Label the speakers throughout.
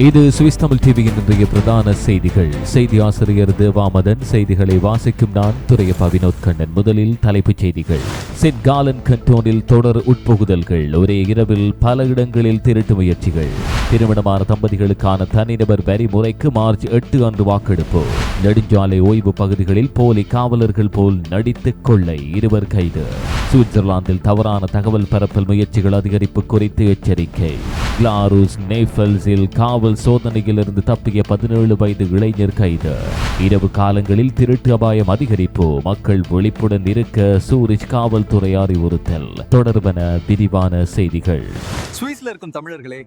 Speaker 1: இது சுவிஸ் தமிழ் டிவியின் இன்றைய பிரதான செய்திகள். செய்தி ஆசிரியர் தேவாமதன் செய்திகளை வாசிக்கும் நான் துரையப்பா வினோத் கண்ணன். முதலில் தலைப்புச் செய்திகள். சென்ட் காலன் கண்டோனில் தொடர் உட்புகுதல்கள். ஒரே இரவில் பல இடங்களில் திருட்டு முயற்சிகள். திருமணமான தம்பதிகளுக்கான தனிநபர் வரி முறைக்கு மார்ச் எட்டு அன்று வாக்கெடுப்பு. நெடுஞ்சாலை ஓய்வு பகுதிகளில் போலி காவலர்கள் போல் நடித்து கொள்ளை இருவர் கைது. சுவிட்சர்லாந்தில் தவறான தகவல் பரப்பல் முயற்சிகள் அதிகரிப்பு குறித்து எச்சரிக்கை. கிளாரூஸ் நேஃபல்ஸில் காவல் சோதனையிலிருந்து தப்பிய பதினேழு வயது இளைஞர் கைது. இரவு காலங்களில் திருட்டு அபாயம் அதிகரிப்பு. மக்கள் விழிப்புடன் இருக்க சூரிஷ் காவல்துறை அறிவுறுத்தல். தொடர்பன விரிவான செய்திகள்.
Speaker 2: சுவிஸ்ல இருக்கும் தமிழர்களே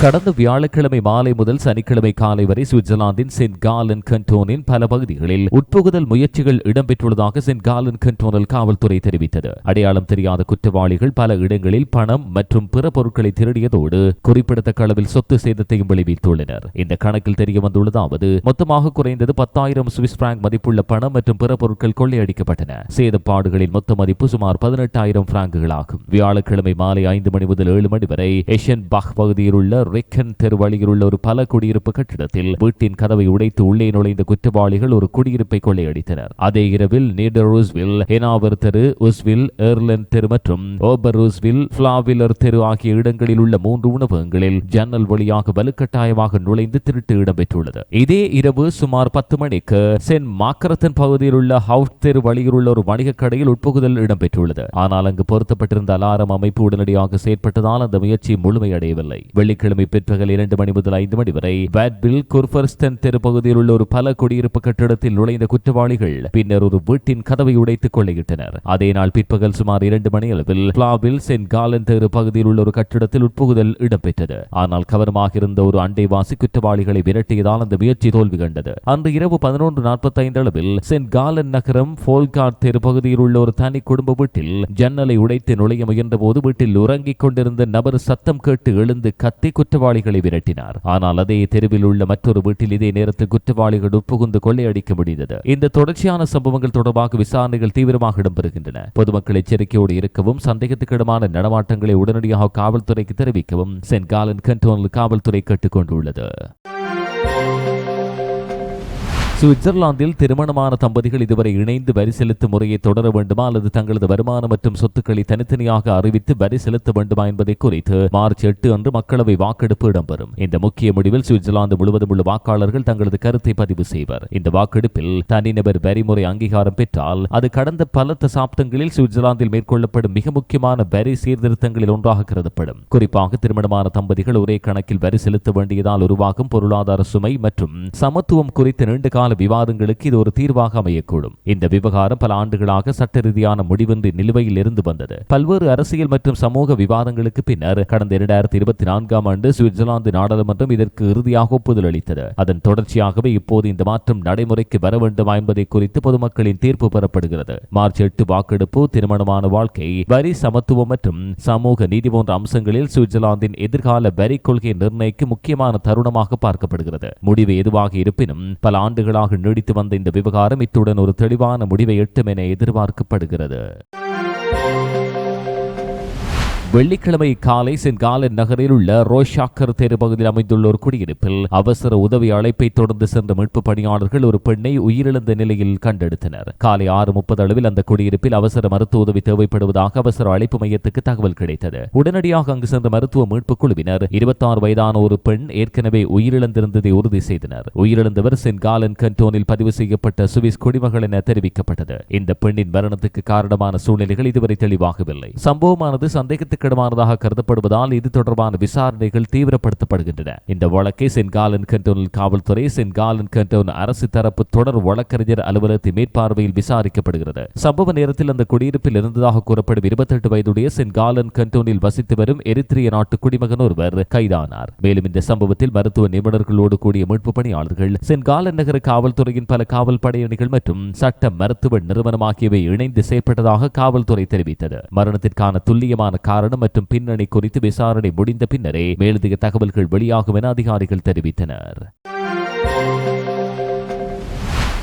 Speaker 1: கடந்த வியாழக்கிழமை மாலை முதல் சனிக்கிழமை காலை வரை சுவிட்சர்லாந்தின் சென்ட் காலன் கண்டோனின் பல பகுதிகளில் உட்புகுதல் முயற்சிகள் இடம்பெற்றுள்ளதாக சென்ட் காலன் கண்டோனல் காவல்துறை தெரிவித்தது. அடையாளம் தெரியாத குற்றவாளிகள் பல இடங்களில் பணம் மற்றும் பிற பொருட்களை திருடியதோடு குறிப்பிடத்தக்க அளவில் சொத்து சேதத்தையும் விளைவித்துள்ளனர். இந்த கணக்கில் தெரிய வந்துள்ளதாவது மொத்தமாக குறைந்தது பத்தாயிரம் சுவிஸ் பிராங்க் மதிப்புள்ள பணம் மற்றும் பிற பொருட்கள் கொள்ளையடிக்கப்பட்டன. சேதப்பாடுகளின் மொத்த மதிப்பு சுமார் பதினெட்டாயிரம் பிராங்குகளாகும். வியாழக்கிழமை மாலை ஐந்து மணி முதல் ஏழு மணி வரை எஷன் பஹ் பகுதியில் உள்ள ரெக்கன் தெரு வழியில் உள்ள ஒரு பல குடியிருப்பு கட்டிடத்தில் வீட்டின் கதவை உடைத்து உள்ளே நுழைந்த குற்றவாளிகள் ஒரு குடியிருப்பை கொள்ளையடித்தனர். அதே இரவில் நீடர் ரூஸ்வில் ஹெனாவர் தெரு உஸ்வில் ஏர்லன் தெரு மற்றும் ஓபர் ரூஸ்வில் பிளாவிலர் தெரு ஆகிய இடங்களில் உள்ள மூன்று உணவகங்களில் ஜன்னல் வழியாக வலுக்கட்டாயமாக நுழைந்து திருட்டு இடம்பெற்றுள்ளது இதே இரவு சுமார் பத்து மணிக்கு சென் மாக்கரத்தன் பகுதியில் உள்ள ஹவுட் தெரு வழியில் உள்ள ஒரு வணிகக் கடையில் உட்புகுதல் இடம்பெற்றுள்ளது ஆனால் அங்கு பொருத்தப்பட்டிருந்த அலாரம் அமைப்பு உடனடியாக செயற்பட்டதால் அந்த முயற்சி முழுமையடையவில்லை. வெள்ளிக்கிழமை பிற்பகல் இரண்டு மணி முதல் ஐந்து மணி வரை பேட்பில் குர்பர்ஸ்டன் தெரு பகுதியில் உள்ள ஒரு பல குடியிருப்பு கட்டிடத்தில் நுழைந்த குற்றவாளிகள் பின்னர் ஒரு வீட்டின் கதவை உடைத்து கொள்ளையிட்டனர். அதே நாள் பிற்பகல் சுமார் இரண்டு மணி அளவில் பிளாவில் சென்ட் காலன் தெரு பகுதியில் உள்ள ஒரு கட்டிடத்தில் உட்புகுதல் இடம்பெற்றது. ஆனால் கவனமாக இருந்த ஒரு அண்டைவாசி குற்றவாளிகளை விரட்டியதால் அந்த முயற்சி தோல்வி கண்டது. அன்று இரவு பதினொன்று நாற்பத்தி ஐந்து அளவில் சென்ட் காலன் நகரம் போல்கார்ட் தெரு பகுதியில் உள்ள ஒரு தனி குடும்ப வீட்டில் ஜன்னலை உடைத்து நுழைய முயன்ற போது வீட்டில் உறங்கிக் கொண்டிருந்த நபர் சத்தம் கேட்டு எழுந்து கத்தி குற்றவாளிகளை விரட்டினார். ஆனால் அதே தெருவில் உள்ள மற்றொரு வீட்டில் இதே நேரத்தில் குற்றவாளிகள் உட்புகுந்து கொள்ளையடிக்க முடிந்தது. இந்த தொடர்ச்சியான சம்பவங்கள் தொடர்பாக விசாரணைகள் தீவிரமாக இடம்பெறுகின்றன. பொதுமக்கள் எச்சரிக்கையோடு இருக்கவும் சந்தேகத்துக்கிடமான நடமாட்டங்களை உடனடியாக காவல்துறைக்கு தெரிவிக்கவும் சென்ட் காலன் கண்டோனல் காவல்துறை கேட்டுக்கொண்டுள்ளது. சுவிட்சர்லாந்தில் திருமணமான தம்பதிகள் இதுவரை இணைந்து வரி செலுத்தும் முறையை தொடர வேண்டுமா அல்லது தங்களது வருமானம் மற்றும் சொத்துக்களை தனித்தனியாக அறிவித்து வரி செலுத்த வேண்டுமா என்பதை குறித்து மார்ச் எட்டு அன்று மக்களவை வாக்கெடுப்பு இடம்பெறும். இந்த முக்கிய முடிவில் சுவிட்சர்லாந்து முழுவதும் உள்ள வாக்காளர்கள் தங்களது கருத்தை பதிவு செய்வர். இந்த வாக்கெடுப்பில் தனிநபர் வரிமுறை அங்கீகாரம் பெற்றால் அது கடந்த பல தசாப்தங்களில் சுவிட்சர்லாந்தில் மேற்கொள்ளப்படும் மிக முக்கியமான வரி சீர்திருத்தங்களில் ஒன்றாக கருதப்படும். குறிப்பாக திருமணமான தம்பதிகள் ஒரே கணக்கில் வரி செலுத்த வேண்டியதால் உருவாகும் பொருளாதார சுமை மற்றும் சமத்துவம் குறித்த நீண்ட கால விவாதங்களுக்கு இது ஒரு தீர்வாக அமையக்கூடும். இந்த விவகாரம் பல ஆண்டுகளாக சட்ட ரீதியான முடிவின்றி நிலுவையில் இருந்து வந்தது. பல்வேறு அரசியல் மற்றும் சமூக விவாதங்களுக்கு பின்னர் கடந்த இரண்டாயிரத்தி இருபத்தி நான்காம் ஆண்டு சுவிட்சர்லாந்து நாடாளுமன்றம் இதற்கு இறுதியாக ஒப்புதல் அளித்தது. அதன் தொடர்ச்சியாகவே இப்போது இந்த மாற்றம் நடைமுறைக்கு வர வேண்டுமா என்பதை குறித்து பொதுமக்களின் தீர்ப்பு பெறப்படுகிறது. மார்ச் எட்டு வாக்கெடுப்பு திருமணமான வாழ்க்கை வரி சமத்துவம் மற்றும் சமூக நீதி போன்ற அம்சங்களில் சுவிட்சர்லாந்தின் எதிர்கால வரி கொள்கை நிர்ணயிக்க முக்கியமான தருணமாக பார்க்கப்படுகிறது. முடிவு எதுவாக இருப்பினும் பல ஆண்டுகளாக நீடித்து வந்த இந்த விவகாரம் இத்துடன் ஒரு தெளிவான முடிவை எட்டும் என எதிர்பார்க்கப்படுகிறது. வெள்ளிக்கிழமை காலை சென்காலன் நகரில் உள்ள ரோஷாக்கர் தெரு பகுதியில் அமைந்துள்ள ஒரு குடியிருப்பில் அவசர உதவி அழைப்பை தொடர்ந்து சென்ற மீட்பு பணியாளர்கள் ஒரு பெண்ணை உயிரிழந்த நிலையில் கண்டெடுத்தனர். காலை ஆறு முப்பது அளவில் அந்த குடியிருப்பில் அவசர மருத்துவ உதவி தேவைப்படுவதாக அவசர அழைப்பு மையத்துக்கு தகவல் கிடைத்தது. உடனடியாக அங்கு சென்ற மருத்துவ மீட்பு குழுவினர் இருபத்தாறு வயதான ஒரு பெண் ஏற்கனவே உயிரிழந்திருந்ததை உறுதி செய்தனர். உயிரிழந்தவர் சென்காலன் கண்டோனில் பதிவு செய்யப்பட்ட சுவிஸ் குடிமகள் என தெரிவிக்கப்பட்டது. இந்த பெண்ணின் மரணத்துக்கு காரணமான சூழ்நிலைகள் இதுவரை தெளிவாகவில்லை. சம்பவமானது சந்தேகத்துக்கிடமானதாக கருதப்படுவதால் இது தொடர்பான விசாரணைகள் தீவிரப்படுத்தப்படுகின்றன. இந்த வழக்கை சென்காலன் கண்டோனில் காவல்துறை சென்காலன் கண்டோன் அரசு தரப்பு தொடர் வழக்கறிஞர் அலுவலகத்தின் மேற்பார்வையில் விசாரிக்கப்படுகிறது. சம்பவ நேரத்தில் அந்த குடியிருப்பில் இருந்ததாக கூறப்படும் இருபத்தெட்டு வயதுடைய சென்காலன் கண்டோனில் வசித்து வரும் எரித்திரிய நாட்டு குடிமகன் ஒருவர் கைதானார். மேலும் இந்த சம்பவத்தில் மருத்துவ நிபுணர்களோடு கூடிய மீட்பு பணியாளர்கள் சென்காலன் நகர காவல்துறையின் பல காவல் படையணிகள் மற்றும் சட்ட மருத்துவ நிறுவனம் ஆகியவை இணைந்து செயற்பட்டதாக காவல்துறை தெரிவித்தது. மரணத்திற்கான துல்லியமான காரணம் மற்றும் பின்னணி குறித்து விசாரணை முடிந்த பின்னரே மேலதிக தகவல்கள் வெளியாகும் என அதிகாரிகள் தெரிவித்தனர்.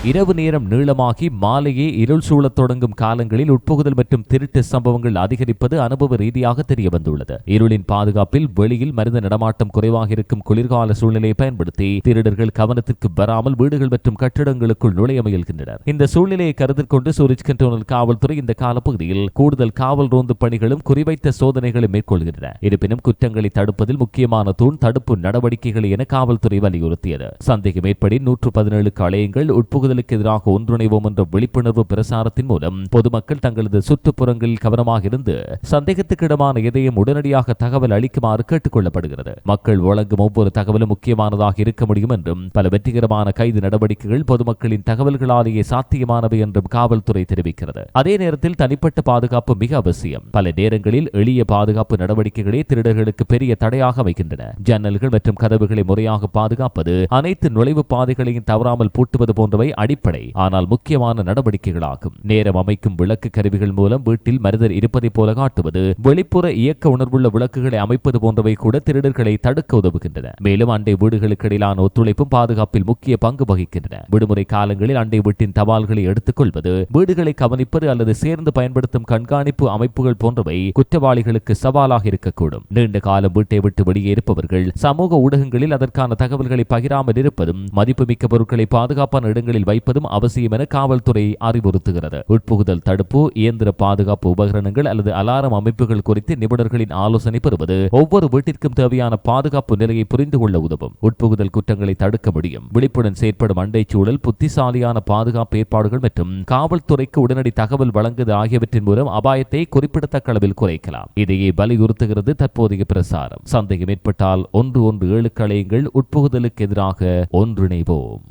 Speaker 1: இரவு நேரம் நீளமாகி மாலையே இருள் சூழத் தொடங்கும் காலங்களில் உட்புகுதல் மற்றும் திருட்டு சம்பவங்கள் அதிகரிப்பது அனுபவ ரீதியாக தெரிய வந்துள்ளது இருளின் பாதுகாப்பில் வெளியில் மனித நடமாட்டம் குறைவாக இருக்கும் குளிர்கால சூழ்நிலையை பயன்படுத்தி திருடர்கள் கவனத்திற்கு வராமல் வீடுகள் மற்றும் கட்டிடங்களுக்குள் நுழைய முயல்கின்றனர். இந்த சூழ்நிலையை கருத்தில் கொண்டு சூரஜ் கண்டோனல் காவல்துறை இந்த காலப்பகுதியில் கூடுதல் காவல் ரோந்து பணிகளும் குறிவைத்த சோதனைகளை மேற்கொள்கின்றன. இருப்பினும் குற்றங்களை தடுப்பதில் முக்கியமான தூண் தடுப்பு நடவடிக்கைகள் என காவல்துறை வலியுறுத்தியது. சந்தேகம் ஏற்படி நூற்று பதினேழு களையங்கள் தாக்குதலுக்கு எதிராக ஒன்றிணைவோம் என்ற விழிப்புணர்வு பிரசாரத்தின் மூலம் பொதுமக்கள் தங்களது சுற்றுப்புறங்களில் கவனமாக இருந்து சந்தேகத்துக்கிடமான எதையும் உடனடியாக தகவல் அளிக்குமாறு கேட்டுக் கொள்ளப்படுகிறது மக்கள் வழங்கும் ஒவ்வொரு தகவலும் முக்கியமானதாக இருக்க முடியும் என்றும் பல வெற்றிகரமான கைது நடவடிக்கைகள் பொதுமக்களின் தகவல்களாலேயே சாத்தியமானவை என்றும் காவல்துறை தெரிவிக்கிறது. அதே நேரத்தில் தனிப்பட்ட பாதுகாப்பு மிக அவசியம். பல நேரங்களில் எளிய பாதுகாப்பு நடவடிக்கைகளே திருடர்களுக்கு பெரிய தடையாக அமைகின்றன. ஜன்னல்கள் மற்றும் கதவுகளை முறையாக பாதுகாப்பது அனைத்து நுழைவு பாதைகளையும் தவறாமல் பூட்டுவது போன்றவை அடிப்படை ஆனால் முக்கியமான நடவடிக்கைகளாகும். நேரம் அமைக்கும் விளக்கு கருவிகள் மூலம் வீட்டில் மனிதர் இருப்பதை போல காட்டுவது வெளிப்புற இயக்க உணர்வுள்ள விளக்குகளை அமைப்பது போன்றவை கூட திருடர்களை தடுக்க உதவுகின்றன. மேலும் அண்டை வீடுகளுக்கு இடையிலான ஒத்துழைப்பும் பாதுகாப்பில் முக்கிய பங்கு வகிக்கின்றன. விடுமுறை காலங்களில் அண்டை வீட்டின் தபால்களை எடுத்துக்கொள்வது வீடுகளை கவனிப்பது அல்லது சேர்ந்து பயன்படுத்தும் கண்காணிப்பு அமைப்புகள் போன்றவை குற்றவாளிகளுக்கு சவாலாக இருக்கக்கூடும். நீண்ட காலம் வீட்டை விட்டு வெளியே இருப்பவர்கள் சமூக ஊடகங்களில் அதற்கான தகவல்களை பகிராமல் இருப்பதும் மதிப்புமிக்க பொருட்களை பாதுகாப்பான இடங்களில் வைப்பதும் அவசியம் என காவல்துறை அறிவுறுத்துகிறது. உட்புகுதல் தடுப்பு இயந்திர பாதுகாப்பு உபகரணங்கள் அல்லது அலாரம் அமைப்புகள் குறித்து நிபுணர்களின் ஆலோசனை பெறுவது ஒவ்வொரு வீட்டிற்கும் தேவையான பாதுகாப்பு நிலையை புரிந்து கொள்ள உதவும். உட்புகுதல் குற்றங்களை தடுக்க முடியும். விழிப்புடன் செயற்படும் அண்டை சூழல் புத்திசாலியான பாதுகாப்பு ஏற்பாடுகள் மற்றும் காவல்துறைக்கு உடனடி தகவல் வழங்குவது ஆகியவற்றின் மூலம் அபாயத்தை குறிப்பிடத்தக்க அளவில் குறைக்கலாம். இதையே வலியுறுத்துகிறது தற்போதைய பிரசாரம். சந்தேகம் ஏற்பட்டால் ஒன்று ஒன்று ஏழு களையங்கள் உட்புகுதலுக்கு எதிராக ஒன்றிணைவோம்.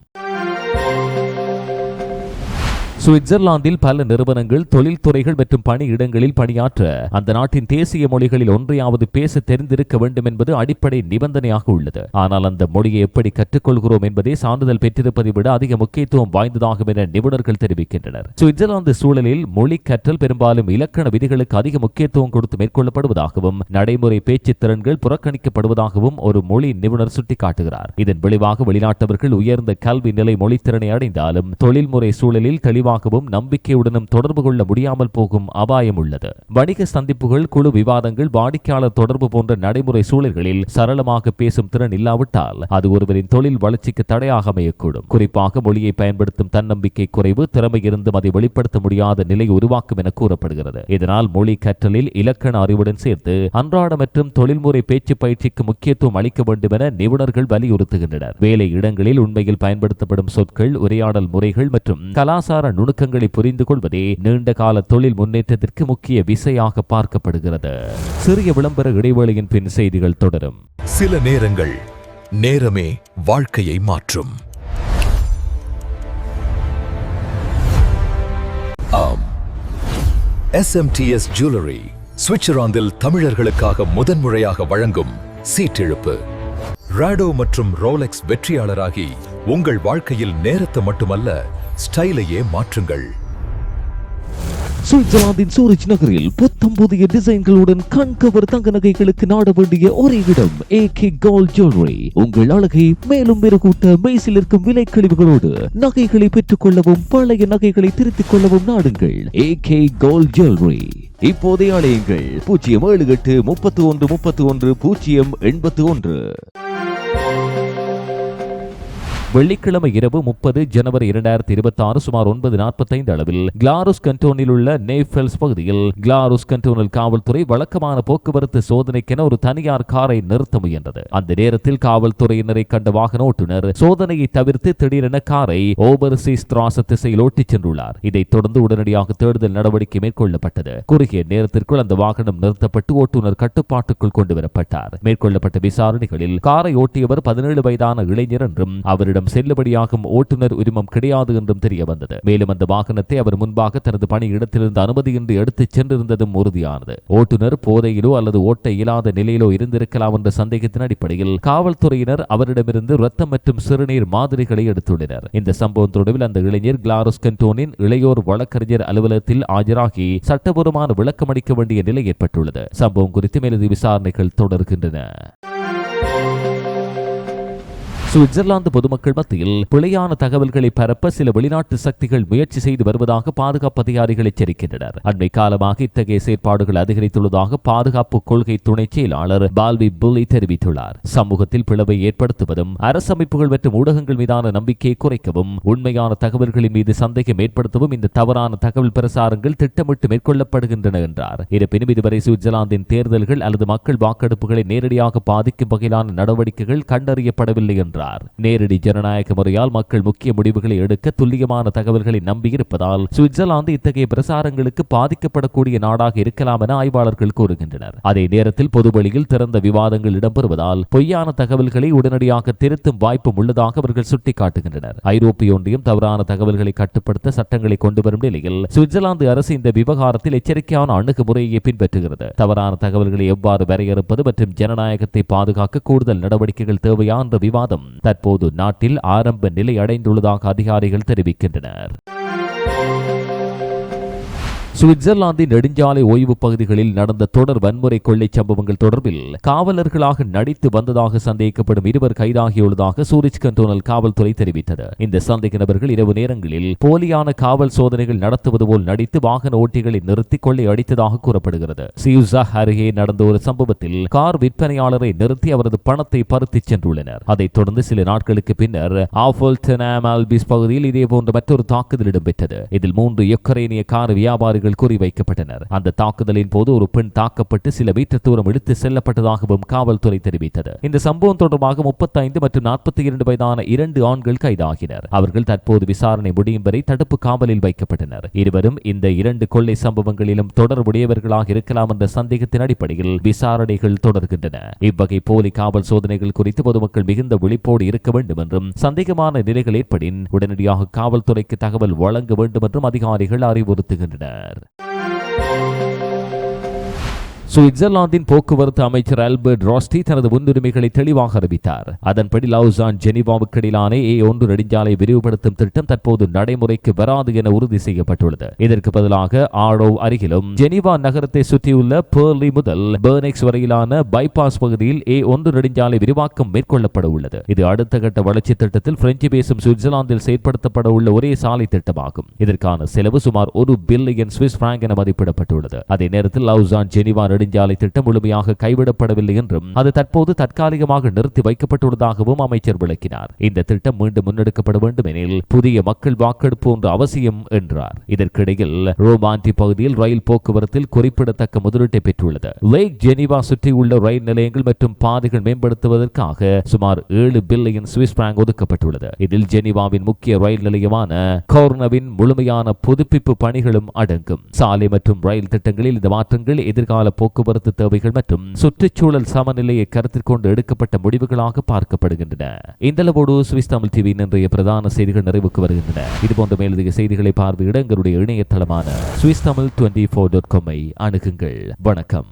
Speaker 1: சுவிட்சர்லாந்தில் பல நிறுவனங்கள் தொழில்துறைகள் மற்றும் பணியிடங்களில் பணியாற்ற அந்த நாட்டின் தேசிய மொழிகளில் ஒன்றையாவது பேச தெரிந்திருக்க வேண்டும் என்பது அடிப்படை நிபந்தனையாக உள்ளது. ஆனால் அந்த மொழியை எப்படி கற்றுக்கொள்கிறோம் என்பதே சான்றிதழ் பெற்றிருப்பதை விட அதிக முக்கியத்துவம் வாய்ந்ததாகும் என நிபுணர்கள் தெரிவிக்கின்றனர். சுவிட்சர்லாந்து சூழலில் மொழி கற்றல் பெரும்பாலும் இலக்கண விதிகளுக்கு அதிக முக்கியத்துவம் கொடுத்து மேற்கொள்ளப்படுவதாகவும் நடைமுறை பேச்சு திறன்கள் புறக்கணிக்கப்படுவதாகவும் ஒரு மொழி நிபுணர் சுட்டிக்காட்டுகிறார். இதன் விளைவாக வெளிநாட்டவர்கள் உயர்ந்த கல்வி நிலை மொழித்திறனை அடைந்தாலும் தொழில்முறை சூழலில் தெளிவாக தெளிவாகவும் நம்பிக்கையுடனும் தொடர்பு கொள்ள முடியாமல் போகும் அபாயம் உள்ளது. வணிக சந்திப்புகள் குழு விவாதங்கள் வாடிக்கையாளர் தொடர்பு போன்ற நடைமுறை சூழல்களில் சரளமாக பேசும் திறன் இல்லாவிட்டால் அது ஒருவரின் தொழில் வளர்ச்சிக்கு தடையாக அமையக்கூடும். குறிப்பாக மொழியை பயன்படுத்தும் தன்னம்பிக்கை குறைவு திறமை இருந்தும் அதை வெளிப்படுத்த முடியாத நிலை உருவாக்கும் என கூறப்படுகிறது. இதனால் மொழி கற்றலில் இலக்கண அறிவுடன் சேர்த்து அன்றாட மற்றும் தொழில்முறை பேச்சு பயிற்சிக்கு முக்கியத்துவம் அளிக்க வேண்டும் என நிபுணர்கள் வலியுறுத்துகின்றனர். வேலை இடங்களில் உண்மையில் பயன்படுத்தப்படும் சொற்கள் உரையாடல் முறைகள் மற்றும் கலாசார நுணுக்கங்களை புரிந்து கொள்வதே நீண்ட கால தொழில் முன்னேற்றத்திற்கு முக்கிய விசையாக பார்க்கப்படுகிறது. சிறிய விளம்பர இடைவேளையின் பின் செய்திகள் தொடரும்.
Speaker 3: சில நேரங்கள் நேரமே வாழ்க்கையை மாற்றும். ஆம். எஸ்எம்டிஎஸ் ஜுவல்லரி சுவிட்சர்லாந்தில் தமிழர்களுக்காக முதன்முறையாக வழங்கும் சீட்டிழுப்பு. ராடோ மற்றும் ரோலெக்ஸ் வெற்றியாளராகி உங்கள் வாழ்க்கையில் நேரத்தை மட்டுமல்ல ஸ்டைலையே மாற்றுங்கள்.
Speaker 1: சுவிட்சர்லாந்தின் சூரிச் நகரில் புத்தம் புதிய டிசைன்களுடன் கண்கவர் தங்க நகைகளுக்கு நாட வேண்டிய ஒரே இடம் ஏ கே கோல்ட் ஜுவல்லரி உங்கள் அழகை மேலும் மெருகூட்ட மெய்சில் இருக்கும் விலை கழிவுகளோடு நகைகளை பெற்றுக் கொள்ளவும் பழைய நகைகளை திருத்திக் கொள்ளவும் நாடுங்கள். ஏ கே கோல்ட் ஜுவல்லரி இப்போதைய அழையுங்கள் பூஜ்ஜியம் ஏழு எட்டு முப்பத்தி ஒன்று முப்பத்தி ஒன்று பூஜ்ஜியம் எண்பத்தி ஒன்று. வெள்ளிக்கிழமை இரவு முப்பது ஜனவரி இரண்டாயிரத்தி இருபத்தி ஆறு சுமார் ஒன்பது நாற்பத்தைந்து அளவில் கிளாரஸ் கண்டோனில் உள்ள நேஃபெல்ஸ் பகுதியில் கிளாரஸ் கண்டோனில் காவல்துறை வழக்கமான போக்குவரத்து சோதனைக்கென ஒரு தனியார் காரை நிறுத்த முயன்றது. அந்த நேரத்தில் காவல்துறையினரை கண்ட வாகன ஓட்டுநர் சோதனையை தவிர்த்து திடீரென காரை ஓபர்சீஸ் திராச திசையில் ஓட்டிச் சென்றுள்ளார். இதைத் தொடர்ந்து உடனடியாக தேடுதல் நடவடிக்கை மேற்கொள்ளப்பட்டது. குறுகிய நேரத்திற்குள் அந்த வாகனம் நிறுத்தப்பட்டு ஓட்டுநர் கட்டுப்பாட்டுக்குள் கொண்டு வரப்பட்டார் மேற்கொள்ளப்பட்ட விசாரணைகளில் காரை ஓட்டியவர் பதினேழு வயதான இளைஞர் என்றும் அவரிடம் செல்லுபடியாகும் ஓட்டுநர் உரிமம் கிடையாது என்றும் தெரிய வந்தது. மேலும் அந்த வாகனத்தை அவர் முன்பாக தனது பணியிடத்திலிருந்து அனுமதியின்றி எடுத்துச் சென்றிருந்ததும் உறுதியானது. ஓட்டுநர் போதையிலோ அல்லது ஓட்ட இயலாத நிலையிலோ இருந்திருக்கலாம் என்ற சந்தேகத்தின் அடிப்படையில் காவல்துறையினர் அவரிடமிருந்து ரத்தம் மற்றும் சிறுநீர் மாதிரிகளை எடுத்துள்ளனர். இந்த சம்பவம் தொடர்பில் அந்த இளைஞர் கிளாரஸ் கண்டோனின் இளையோர் வழக்கறிஞர் அலுவலகத்தில் ஆஜராகி சட்டபூர்வமான விளக்கம் அளிக்க வேண்டிய நிலை ஏற்பட்டுள்ளது. சம்பவம் குறித்து மேலதிக விசாரணைகள் தொடர்கின்றன. சுவிட்சர்லாந்து பொதுமக்கள் மத்தியில் பிழையான தகவல்களை பரப்ப சில வெளிநாட்டு சக்திகள் முயற்சி செய்து வருவதாக பாதுகாப்பு அதிகாரிகள் எச்சரிக்கின்றனர். அண்மை காலமாக இத்தகைய செயற்பாடுகள் அதிகரித்துள்ளதாக பாதுகாப்பு கொள்கை துணை செயலாளர் பால்வி புல்லி தெரிவித்துள்ளார். சமூகத்தில் பிளவை ஏற்படுத்துவதும் அரசமைப்புகள் மற்றும் ஊடகங்கள் மீதான நம்பிக்கையை குறைக்கவும் உண்மையான தகவல்களின் மீது சந்தேகம் ஏற்படுத்தவும் இந்த தவறான தகவல் பிரசாரங்கள் திட்டமிட்டு மேற்கொள்ளப்படுகின்றன என்றார். இருப்பினும் இதுவரை சுவிட்சர்லாந்தின் தேர்தல்கள் அல்லது மக்கள் வாக்கெடுப்புகளை நேரடியாக பாதிக்கும் வகையிலான நடவடிக்கைகள் கண்டறியப்படவில்லை என்றார். நேரடி ஜனநாயக முறையால் மக்கள் முக்கிய முடிவுகளை எடுக்க துல்லியமான தகவல்களை நம்பியிருப்பதால் சுவிட்சர்லாந்து இத்தகைய பிரசாரங்களுக்கு பாதிக்கப்படக்கூடிய நாடாக இருக்கலாம் என ஆய்வாளர்கள் கூறுகின்றனர். அதே நேரத்தில் பொதுவெளியில் திறந்த விவாதங்கள் இடம்பெறுவதால் பொய்யான தகவல்களை உடனடியாக திருத்தும் வாய்ப்பும் உள்ளதாக அவர்கள் சுட்டிக்காட்டுகின்றனர். ஐரோப்பிய ஒன்றியம் தவறான தகவல்களை கட்டுப்படுத்த சட்டங்களை கொண்டுவரும் நிலையில் சுவிட்சர்லாந்து அரசு இந்த விவகாரத்தில் எச்சரிக்கையான அணுகுமுறையை பின்பற்றுகிறது. தவறான தகவல்களை எவ்வாறு வரையறுப்பது மற்றும் ஜனநாயகத்தை பாதுகாக்க கூடுதல் நடவடிக்கைகள் தேவையா என்ற விவாதம் தற்போது நாட்டில் ஆரம்ப நிலை அடைந்துள்ளதாக அதிகாரிகள் தெரிவிக்கின்றனர். சுவிட்சர்லாந்தின் நெடுஞ்சாலை ஓய்வு பகுதிகளில் நடந்த தொடர் வன்முறை கொள்ளை சம்பவங்கள் தொடர்பில் காவலர்களாக நடித்து வந்ததாக சந்தேகிக்கப்படும் இருவர் கைதாகியுள்ளதாக சூரிச் கண்டோனல் காவல்துறை தெரிவித்தது. இந்த சந்தேக நபர்கள் இரவு நேரங்களில் போலியான காவல் சோதனைகள் நடத்துவது போல் நடித்து வாகன ஓட்டிகளை நிறுத்தி கொள்ளை அடித்ததாக கூறப்படுகிறது. சியூசா அருகே நடந்த ஒரு சம்பவத்தில் கார் விற்பனையாளரை நிறுத்தி அவரது பணத்தை பருத்தி சென்றுள்ளனர். அதைத் தொடர்ந்து சில நாட்களுக்கு பின்னர் ஆஃபல்டன் பகுதியில் இதேபோன்ற மற்றொரு தாக்குதல் இடம்பெற்றது. இதில் மூன்று யுக்ரைனிய கார் வியாபாரிகள் குறிவைக்கப்பட்டனர். அந்த தாக்குதலின் போது ஒரு பெண் தாக்கப்பட்டு சில மீட்டர் தூரம் எடுத்து செல்லப்பட்டதாகவும் காவல்துறை தெரிவித்தது. இந்த சம்பவம் தொடர்பாக முப்பத்தைந்து மற்றும் நாற்பத்தி இரண்டு வயதான இரண்டு ஆண்கள் கைதாகினர். அவர்கள் தற்போது விசாரணை முடியும் வரை தடுப்பு காவலில் வைக்கப்பட்டனர். இருவரும் இந்த இரண்டு கொள்ளை சம்பவங்களிலும் தொடர்புடையவர்களாக இருக்கலாம் என்ற சந்தேகத்தின் அடிப்படையில் விசாரணைகள் தொடர்கின்றன. இவ்வகை போலி காவல் சோதனைகள் குறித்து பொதுமக்கள் மிகுந்த விழிப்போடு இருக்க வேண்டும் என்றும் சந்தேகமான நிலைகள் ஏற்படின் உடனடியாக காவல்துறைக்கு தகவல் வழங்க வேண்டும் என்றும் அதிகாரிகள் அறிவுறுத்துகின்றனர். ಆಗ್ತದೆ சுவிட்சர்லாந்தின் போக்குவரத்து அமைச்சர் ஆல்பர்ட் ராஸ்டி தனது முன்னுரிமைகளை தெளிவாக அறிவித்தார். அதன்படி லவுசான் ஜெனிவாவுக்கு இடையிலான ஏ ஒன்று நெடுஞ்சாலை விரிவுபடுத்தும் திட்டம் தற்போது நடைமுறைக்கு வராது என உறுதி செய்யப்பட்டுள்ளது. இதற்கு பதிலாக ஆடோ அருகிலும் ஜெனிவா நகரத்தை சுற்றியுள்ள பேர்லி முதல் பேர்னெக்ஸ் வரையிலான பைபாஸ் பகுதியில் ஏ ஒன்று நெடுஞ்சாலை விரிவாக்கம் மேற்கொள்ளப்பட உள்ளது. இது அடுத்த கட்ட வளர்ச்சி திட்டத்தில் பிரெஞ்சு பேசும் சுவிட்சர்லாந்தில் செயற்படுத்தப்பட உள்ள ஒரே சாலை திட்டமாகும். இதற்கான செலவு சுமார் ஒரு பில்லியன் சுவிஸ் பிராங்க் என மதிப்பிடப்பட்டுள்ளது. அதே நேரத்தில் லவுசான் ஜெனிவா நெடுஞ்சாலை திட்டம் முழுமையாக கைவிடப்படவில்லை என்றும் அது தற்போது தற்காலிகமாக நிறுத்தி வைக்கப்பட்டுள்ளதாகவும் அமைச்சர் விளக்கினார். இந்த திட்டம் மீண்டும் முன்னெடுக்கப்பட வேண்டும் எனில் புதிய மக்கள் வாக்கெடுப்பு ஒன்று அவசியம் என்றார். இதற்கிடையில் ரோமாண்டி பகுதியில் ரயில் போக்குவரத்தில் குறிப்பிடத்தக்க முதலீட்டை பெற்றுள்ளது. லேக் ஜெனிவா சுற்றியுள்ள ரயில் நிலையங்கள் மற்றும் பாதைகள் மேம்படுத்துவதற்காக சுமார் ஏழு பில்லியன் சுவிஸ் பிராங்க் ஒதுக்கப்பட்டுள்ளது. இதில் ஜெனிவாவின் முக்கிய ரயில் நிலையமான கோர்னவின் முழுமையான புதுப்பிப்பு பணிகளும் அடங்கும். சாலை மற்றும் ரயில் திட்டங்களில் இந்த மாற்றங்கள் எதிர்கால போக்குவரத்து தேவைகள் மற்றும் சுற்றுச்சூழல் சமநிலையை கருத்தில் கொண்டு எடுக்கப்பட்ட முடிவுகளாக பார்க்கப்படுகின்றன. இந்த அளவோடு சுவிஸ் தமிழ் டிவியின் இன்றைய பிரதான செய்திகள் நிறைவுக்கு வருகின்றன. இதுபோன்ற மேலதிக செய்திகளை பார்வையிட எங்களுடைய இணையதளமான Swiss Tamil twenty four dot காமை அணுகுங்கள். வணக்கம்.